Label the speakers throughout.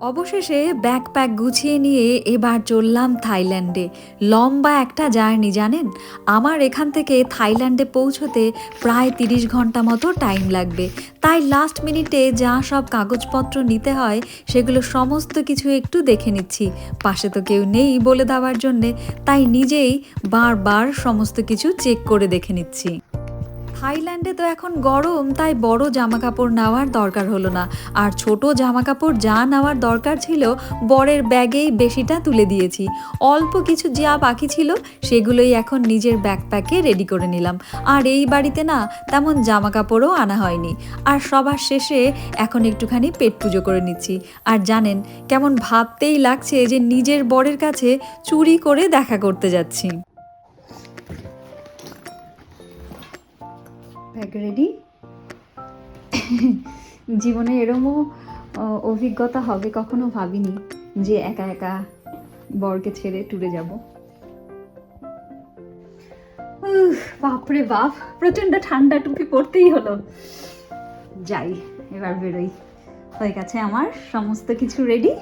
Speaker 1: অবশেষে ব্যাকপ্যাক গুছিয়ে নিয়ে এবার চললাম থাইল্যান্ডে। লম্বা একটা জার্নি, জানেন? আমার এখান থেকে থাইল্যান্ডে পৌঁছতে প্রায় তিরিশ ঘণ্টা মতো টাইম লাগবে। তাই লাস্ট মিনিটে যা সব কাগজপত্র নিতে হয়, সেগুলো সমস্ত কিছু একটু দেখে নিচ্ছি। পাশে তো কেউ নেই বলে দেওয়ার জন্যে। তাই নিজেই বারবার সমস্ত কিছু চেক করে দেখে নিচ্ছি। থাইল্যান্ডে তো এখন গরম, তাই বড় জামা কাপড় নেওয়ার দরকার হলো না। আর ছোট জামা কাপড় যা নেওয়ার দরকার ছিল, বরের ব্যাগেই বেশিটা তুলে দিয়েছি। অল্প কিছু যা বাকি ছিল, সেগুলোই এখন নিজের ব্যাকপ্যাকে রেডি করে নিলাম। আর এই বাড়িতে না, তেমন জামা কাপড়ও আনা হয়নি। আর সবার শেষে এখন একটুখানি পেট পুজো করে নিচ্ছি। আর জানেন, কেমন ভাবতেই লাগছে যে নিজের বরের কাছে চুরি করে দেখা করতে যাচ্ছি। ব্যাগ রেডি জীবনে এরমও অভিজ্ঞতা হবে কখনো ভাবিনি যে একা একা বরকে ছেড়ে ট্যুরে যাব। বাপরে বাপ প্রচণ্ড ঠান্ডা টুপি পরতেই হলো। যাই, এবার বেরোই। হয়ে গেছে আমার সমস্ত কিছু রেডি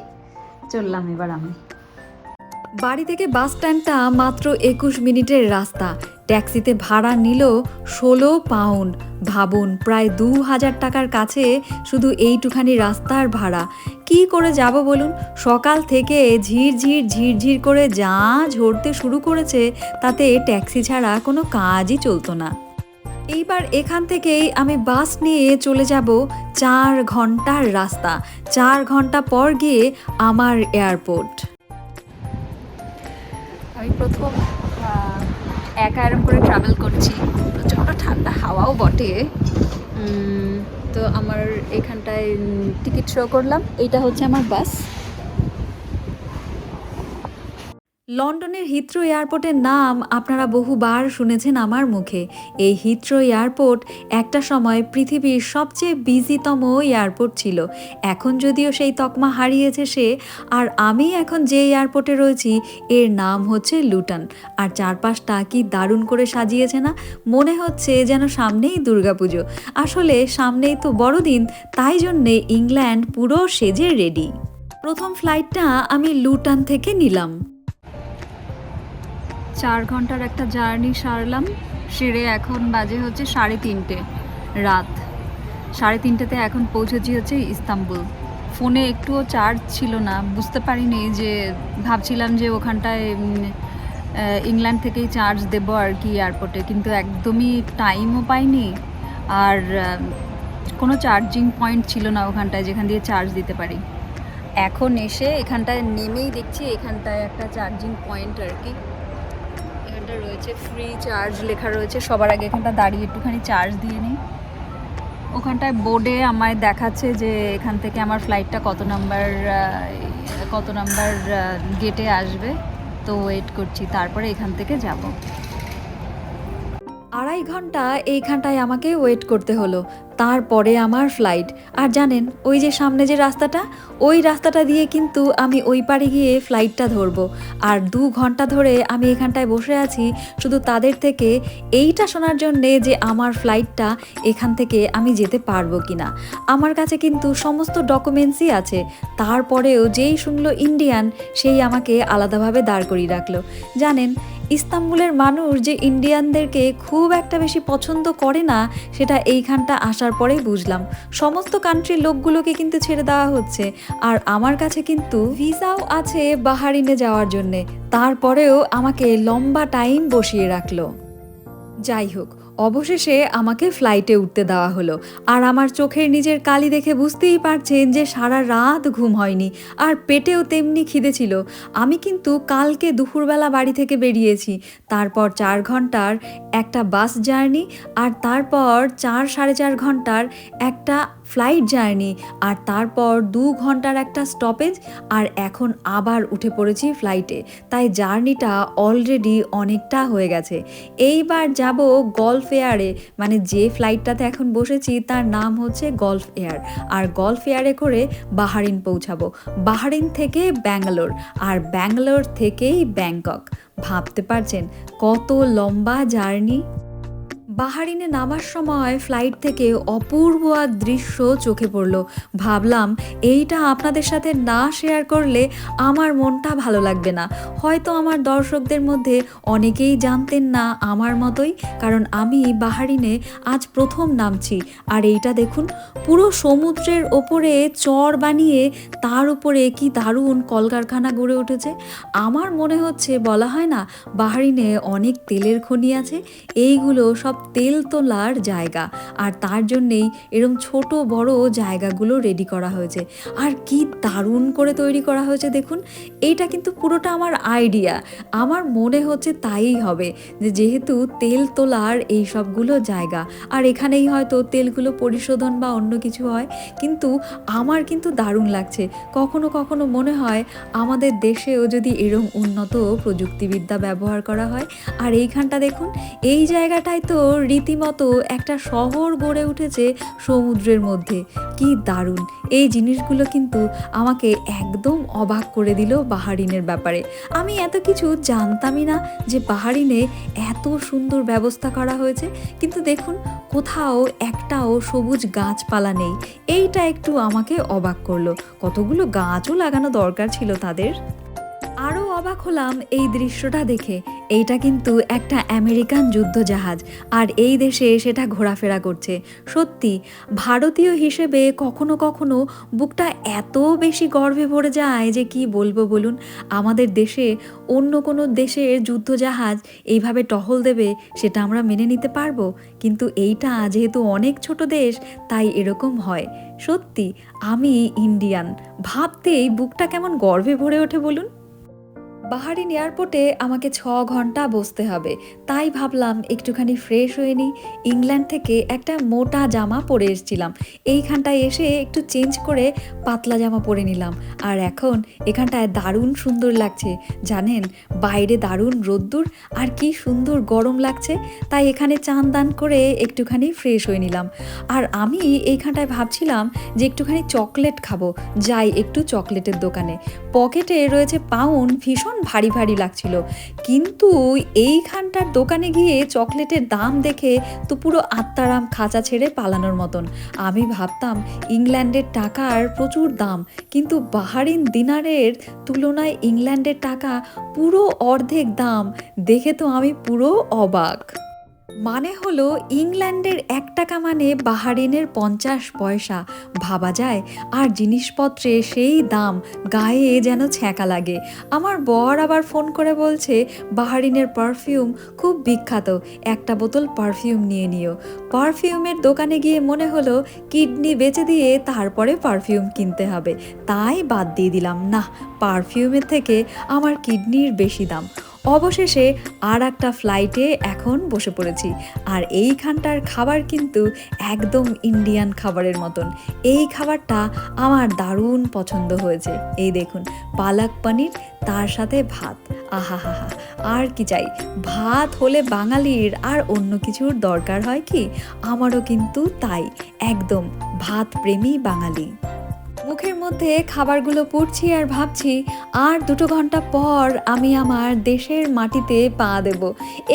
Speaker 1: চললাম এবার আমি। বাড়ি থেকে বাস স্ট্যান্ডটা মাত্র একুশ মিনিটের রাস্তা। ট্যাক্সিতে ভাড়া নিল ষোলো পাউন্ড। ভাবুন, প্রায় দু হাজার টাকার কাছে শুধু এইটুখানি রাস্তার ভাড়া। কি করে যাব বলুন? সকাল থেকে ঝিরঝির ঝিরঝির করে যা ঝরতে শুরু করেছে, তাতে ট্যাক্সি ছাড়া কোনো কাজই চলতো না। এইবার এখান থেকেই আমি বাস নিয়ে চলে যাব চার ঘণ্টার রাস্তা। চার ঘণ্টা পর গিয়ে আমার এয়ারপোর্ট। আমি প্রথম একা এরম করে ট্রাভেল করছি। প্রচণ্ড ঠান্ডা, হাওয়াও বটে। তো আমার এখানটায় টিকিট শো করলাম। এইটা হচ্ছে আমার বাস লন্ডনের হিথ্রো এয়ারপোর্টের নাম আপনারা বহুবার শুনেছেন আমার মুখে। এই হিথ্রো এয়ারপোর্ট একটা সময় পৃথিবীর সবচেয়ে বিজিতম এয়ারপোর্ট ছিল। এখন যদিও সেই তকমা হারিয়েছে সে, আর আমি এখন যে এয়ারপোর্টে রয়েছি, এর নাম হচ্ছে লুটন। আর চারপাশটা কি দারুণ করে সাজিয়েছে না? মনে হচ্ছে যেন সামনেই দুর্গাপুজো। আসলে সামনেই তো বড়দিন, তাই জন্যে ইংল্যান্ড পুরো সেজে রেডি। প্রথম ফ্লাইটটা আমি লুটান থেকে নিলাম। চার ঘণ্টার একটা জার্নি সারলাম, সেরে এখন বাজে হচ্ছে সাড়ে তিনটে রাত। সাড়ে তিনটেতে এখন পৌঁছেছি হচ্ছে ইস্তাম্বুল। ফোনে একটুও চার্জ ছিল না, বুঝতে পারিনি যে, ভাবছিলাম যে ওখানটায় ইংল্যান্ড থেকেই চার্জ দেবো আর কি এয়ারপোর্টে কিন্তু একদমই টাইমও পাইনি আর কোনো চার্জিং পয়েন্ট ছিল না ওখানটায় যেখান দিয়ে চার্জ দিতে পারি। এখন এসে এখানটায় নেমেই দেখছি এখানটায় একটা চার্জিং পয়েন্ট আর কি। এখানটা রয়েছে ফ্রি চার্জ লেখা রয়েছে। সবার আগে এখানটা দাঁড়িয়ে একটুখানি চার্জ দিয়ে নিই। ওখানটায় বোর্ডে আমায় দেখাচ্ছে যে এখান থেকে আমার ফ্লাইটটা কত নাম্বার কত নাম্বার গেটে আসবে। তো ওয়েট করছি, তারপরে এখান থেকে যাব। আড়াই ঘণ্টা এইখানটায় আমাকে ওয়েট করতে হলো। তারপরে আমার ফ্লাইট আর জানেন, ওই যে সামনে যে রাস্তাটা, ওই রাস্তাটা দিয়ে কিন্তু আমি ওই পারে গিয়ে ফ্লাইটটা ধরবো। আর দু ঘণ্টা ধরে আমি এখানটায় বসে আছি, শুধু তাদের থেকে এইটা শোনার জন্যে যে আমার ফ্লাইটটা এখান থেকে আমি যেতে পারব কি না আমার কাছে কিন্তু সমস্ত ডকুমেন্টসই আছে। তারপরেও যেই শুনলো ইন্ডিয়ান সেই আমাকে আলাদাভাবে দাঁড় করিয়ে রাখল। জানেন ইস্তাম্বুলের মানুষ যে ইন্ডিয়ানদেরকে খুব একটা বেশি পছন্দ করে না, সেটা এইখানটা আসার পরেই বুঝলাম। সমস্ত কান্ট্রির লোকগুলোকে কিন্তু ছেড়ে দেওয়া হচ্ছে। আর আমার কাছে কিন্তু ভিসাও আছে বাহারিনে যাওয়ার জন্যে। তারপরেও আমাকে লম্বা টাইম বসিয়ে রাখল। যাই হোক অবশেষে আমাকে ফ্লাইটে উঠতে দেওয়া হলো। আর আমার চোখের নিজের কালি দেখে বুঝতেই পারছেন যে সারা রাত ঘুম হয়নি। আর পেটেও তেমনি খিদে ছিল। আমি কিন্তু কালকে দুপুরবেলা বাড়ি থেকে বেরিয়েছি। তারপর চার ঘণ্টার একটা বাস জার্নি আর তারপর চার সাড়ে চার ঘণ্টার একটা ফ্লাইট জার্নি। আর তারপর দু ঘণ্টার একটা স্টপেজ আর এখন আবার উঠে পড়েছি ফ্লাইটে তাই জার্নিটা অলরেডি অনেকটা হয়ে গেছে। এইবার যাব গলফ এয়ারে মানে যে ফ্লাইটটাতে এখন বসেছি তার নাম হচ্ছে গল্ফ এয়ার আর গল্ফ এয়ারে করে বাহারিন পৌঁছাবো। বাহারিন থেকে ব্যাঙ্গালোর আর ব্যাঙ্গালোর থেকেই ব্যাংকক ভাবতে পারছেন কত লম্বা জার্নি? বাহারিনে নামার সময় ফ্লাইট থেকে অপূর্ব আর দৃশ্য চোখে পড়ল। ভাবলাম, এইটা আপনাদের সাথে না শেয়ার করলে আমার মনটা ভালো লাগবে না। হয়তো আমার দর্শকদের মধ্যে অনেকেই জানতেন না আমার মতোই, কারণ আমি বাহারিনে আজ প্রথম নামছি। আর এইটা দেখুন, পুরো সমুদ্রের ওপরে চর বানিয়ে তার উপরে কি দারুণ কলকারখানা গড়ে উঠেছে। আমার মনে হচ্ছে, বলা হয় না, বাহারিনে অনেক তেলের খনি আছে। এইগুলো সব তেল তোলার জায়গা, আর তার জন্যেই এরম ছোট বড় জায়গাগুলো রেডি করা হয়েছে। আর কি দারুণ করে তৈরি করা হয়েছে দেখুন, এইটা কিন্তু পুরোটা আমার আইডিয়া আমার মনে হচ্ছে তাই হবে, যে যেহেতু তেল তোলার এই সবগুলো জায়গা, আর এখানেই হয়তো তেলগুলো পরিশোধন বা অন্য কিছু হয়, কিন্তু আমার কিন্তু দারুণ লাগছে। কখনো কখনো মনে হয় আমাদের দেশেও যদি এরম উন্নত প্রযুক্তিবিদ্যা ব্যবহার করা হয়, আর এইখানটা দেখুন, এই জায়গাটায় তো রীতিমতো একটা শহর গড়ে উঠেছে সমুদ্রের মধ্যে। কি দারুণ! এই জিনিসগুলো কিন্তু আমাকে একদম অবাক করে দিল বাহারিনের ব্যাপারে। আমি এত কিছু জানতামই না যে বাহারিনে এত সুন্দর ব্যবস্থা করা হয়েছে। কিন্তু দেখুন, কোথাও একটাও সবুজ গাছপালা নেই। এইটা একটু আমাকে অবাক করল। কতগুলো গাছও লাগানো দরকার ছিল তাদের। অবাক হলাম এই দৃশ্যটা দেখে। এইটা কিন্তু একটা আমেরিকান যুদ্ধজাহাজ আর এই দেশে সেটা ঘোরাফেরা করছে। সত্যি, ভারতীয় হিসেবে কখনো কখনো বুকটা এত বেশি গর্বে ভরে যায় যে কি বলব বলুন? আমাদের দেশে অন্য কোনো দেশের যুদ্ধজাহাজ এইভাবে টহল দেবে সেটা আমরা মেনে নিতে পারব। কিন্তু এইটা যেহেতু অনেক ছোট দেশ, তাই এরকম হয়। সত্যি, আমি ইন্ডিয়ান। ভাবতেই বুকটা কেমন গর্বে ভরে ওঠে বলুন? বাহারিন এয়ারপোর্টে আমাকে ছ ঘণ্টা বসতে হবে। তাই ভাবলাম একটুখানি ফ্রেশ হয়ে নিই। ইংল্যান্ড থেকে একটা মোটা জামা পরে এসেছিলাম। এইখানটায় এসে একটু চেঞ্জ করে পাতলা জামা পরে নিলাম। আর এখন এখানটায় দারুণ সুন্দর লাগছে। জানেন, বাইরে দারুণ রোদ্দুর আর কি সুন্দর গরম লাগছে। তাই এখানে চান দান করে একটুখানি ফ্রেশ হয়ে নিলাম। আর আমি এইখানটায় ভাবছিলাম যে একটুখানি চকলেট খাব। যাই একটু চকলেটের দোকানে। পকেটে রয়েছে পাউন্ড ভীষণ ভারী ভারী লাগছিল। কিন্তু এইখানটার দোকানে গিয়ে চকলেটের দাম দেখে তো পুরো আত্মারাম খাঁচা ছেড়ে পালানোর মতন। আমি ভাবতাম, ইংল্যান্ডের টাকার প্রচুর দাম, কিন্তু বাহারিন দিনারের তুলনায় ইংল্যান্ডের টাকা পুরো অর্ধেক দাম। দেখে তো আমি পুরো অবাক। মানে হলো ইংল্যান্ডের এক টাকা মানে বাহারিনের পঞ্চাশ পয়সা। ভাবা যায়, আর জিনিসপত্রে সেই দাম গায়ে যেন ছ্যাঁকা লাগে। আমার বর আবার ফোন করে বলছে, বাহারিনের পারফিউম খুব বিখ্যাত, একটা বোতল পারফিউম নিয়ে নিও। পারফিউমের দোকানে গিয়ে মনে হলো, কিডনি বেচে দিয়ে তারপরে পারফিউম কিনতে হবে। তাই বাদ দিয়ে দিলাম না পারফিউমের থেকে আমার কিডনির বেশি দাম। অবশেষে আর একটা ফ্লাইটে এখন বসে পড়েছি। আর এইখানটার খাবার কিন্তু একদম ইন্ডিয়ান খাবারের মতন। এই খাবারটা আমার দারুণ পছন্দ হয়েছে। এই দেখুন, পালাক পনির, তার সাথে ভাত। আহা আর কি চাই? ভাত হলে বাঙালির আর অন্য কিছুর দরকার হয় কি? আমারও কিন্তু তাই। একদম ভাত প্রেমী বাঙালি। মধ্যে খাবারগুলো পুড়ছি আর ভাবছি, আর দুটো ঘণ্টা পর আমি আমার দেশের মাটিতে পা দেব।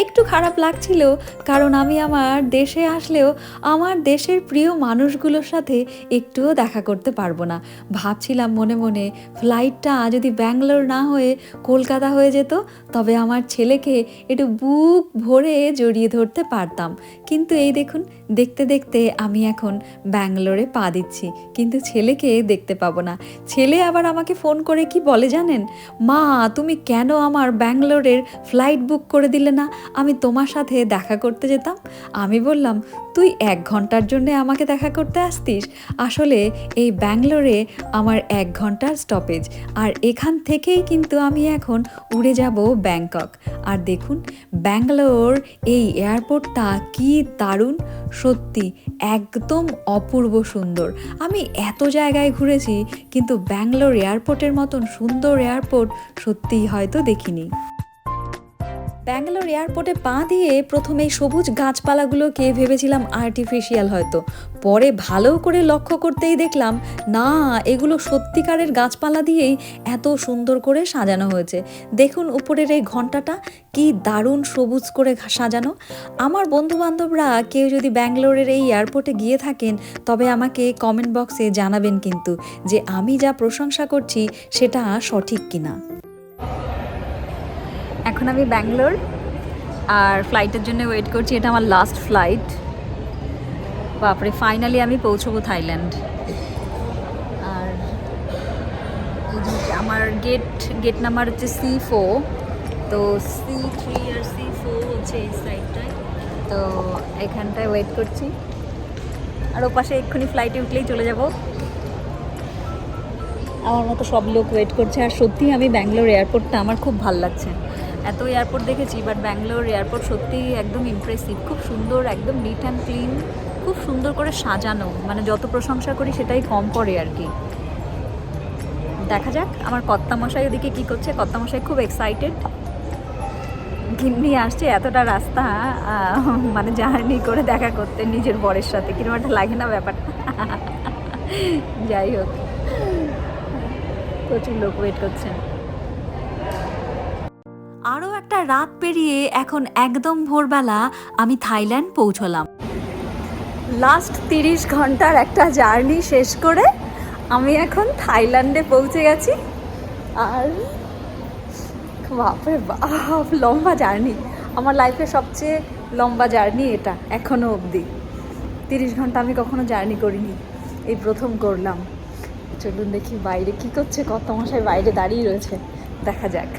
Speaker 1: একটু খারাপ লাগছিল, কারণ আমি আমার দেশে আসলেও আমার দেশের প্রিয় মানুষগুলোর সাথে একটুও দেখা করতে পারব না। ভাবছিলাম মনে মনে ফ্লাইটটা যদি ব্যাঙ্গালোর না হয়ে কলকাতা হয়ে যেত, তবে আমার ছেলেকে একটু বুক ভরে জড়িয়ে ধরতে পারতাম। কিন্তু এই দেখুন, দেখতে দেখতে আমি এখন ব্যাঙ্গালোরে পা দিচ্ছি, কিন্তু ছেলেকে দেখতে পাবো না। ছেলে আবার আমাকে ফোন করে কি বলে জানেন? মা, তুমি কেন আমার ব্যাঙ্গালোরের ফ্লাইট বুক করে দিলে না? আমি তোমার সাথে দেখা করতে যেতাম। আমি বললাম, তুই এক ঘণ্টার জন্যে আমাকে দেখা করতে আসতিস? আসলে এই ব্যাঙ্গালোরে আমার এক ঘণ্টার স্টপেজ আর এখান থেকেই কিন্তু আমি এখন উড়ে যাব ব্যাংকক। আর দেখুন, ব্যাঙ্গালোর এই এয়ারপোর্টটা কি দারুণ! সত্যি একদম অপূর্ব সুন্দর। আমি এত জায়গায় ঘুরেছি, কিন্তু ব্যাঙ্গালোর এয়ারপোর্টের মতন সুন্দর এয়ারপোর্ট সত্যিই হয়তো দেখিনি। ব্যাঙ্গালোর এয়ারপোর্টে পা দিয়ে প্রথমে এই সবুজ গাছপালাগুলোকে ভেবেছিলাম আর্টিফিশিয়াল হয়তো। পরে ভালো করে লক্ষ্য করতেই দেখলাম, না, এগুলো সত্যিকারের গাছপালা দিয়েই এত সুন্দর করে সাজানো হয়েছে। দেখুন উপরের এই ঘন্টাটা, কি দারুণ সবুজ করে সাজানো। আমার বন্ধু বান্ধবরা কেউ যদি ব্যাঙ্গালোরের এই এয়ারপোর্টে গিয়ে থাকেন, তবে আমাকে কমেন্ট বক্সে জানাবেন কিন্তু যে আমি যা প্রশংসা করছি, সেটা সঠিক কিনা। এখন আমি ব্যাঙ্গালোর, আর ফ্লাইটের জন্য ওয়েট করছি, এটা আমার লাস্ট ফ্লাইট বাপরে ফাইনালি আমি পৌঁছবো থাইল্যান্ড। আর আমার গেট গেট নাম্বার হচ্ছে সি ফোর তো সি থ্রি আর সি ফোর হচ্ছে এই সাইডটায় তো এখানটায় ওয়েট করছি। আর ও পাশে এক্ষুনি ফ্লাইটে উঠলেই চলে যাব। আমার মতো সব লোক ওয়েট করছে। আর সত্যি আমি ব্যাঙ্গালোর এয়ারপোর্টটা আমার খুব ভালো লাগছে। এত এয়ারপোর্ট দেখেছি বাট ব্যাঙ্গালোর এয়ারপোর্ট সত্যিই একদম ইমপ্রেসিভ খুব সুন্দর, একদম নিট অ্যান্ড ক্লিন খুব সুন্দর করে সাজানো। মানে যত প্রশংসা করি সেটাই কম পড়ে আর কি। দেখা যাক, আমার কর্তামশাই ওদিকে কী করছে। কর্তামশাই খুব এক্সাইটেড গিন্নি আসছে, এতটা রাস্তা মানে জার্নি করে দেখা করতে নিজের বরের সাথে। কীরকম একটা লাগে না ব্যাপারটা যাই হোক। প্রচুর লোক ওয়েট করছেন। আরও একটা রাত পেরিয়ে এখন একদম ভোরবেলা আমি থাইল্যান্ড পৌঁছলাম। লাস্ট তিরিশ ঘণ্টার একটা জার্নি শেষ করে আমি এখন থাইল্যান্ডে পৌঁছে গেছি। আর বাপরে বাপ, লম্বা জার্নি। আমার লাইফের সবচেয়ে লম্বা জার্নি এটা এখনও অবধি। তিরিশ ঘণ্টা আমি কখনো জার্নি করিনি, এই প্রথম করলাম। চলুন দেখি বাইরে কি করছে কত মশাই বাইরে দাঁড়িয়ে রয়েছে, দেখা যাক।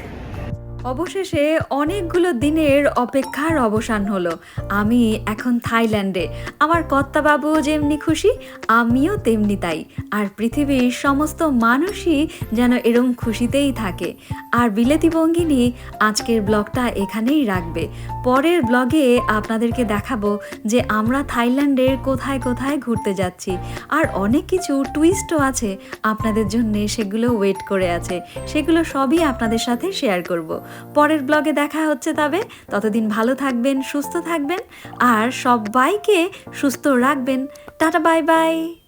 Speaker 1: অবশেষে অনেকগুলো দিনের অপেক্ষার অবসান হলো। আমি এখন থাইল্যান্ডে। আমার কর্তাবাবুও যেমনি খুশি, আমিও তেমনি তাই। আর পৃথিবীর সমস্ত মানুষই যেন এরম খুশিতেই থাকে। আর বিলেতি বঙ্গিনী আজকের ব্লগটা এখানেই রাখবে। পরের ব্লগে আপনাদেরকে দেখাবো যে আমরা থাইল্যান্ডের কোথায় কোথায় ঘুরতে যাচ্ছি। আর অনেক কিছু টুইস্টও আছে আপনাদের জন্য, সেগুলো ওয়েট করে আছে। সেগুলো সবই আপনাদের সাথে শেয়ার করব। পরের ব্লগে দেখা হচ্ছে তবে। ততদিন ভালো থাকবেন, সুস্থ থাকবেন, আর সবাইকে সুস্থ রাখবেন। Tata, bye bye.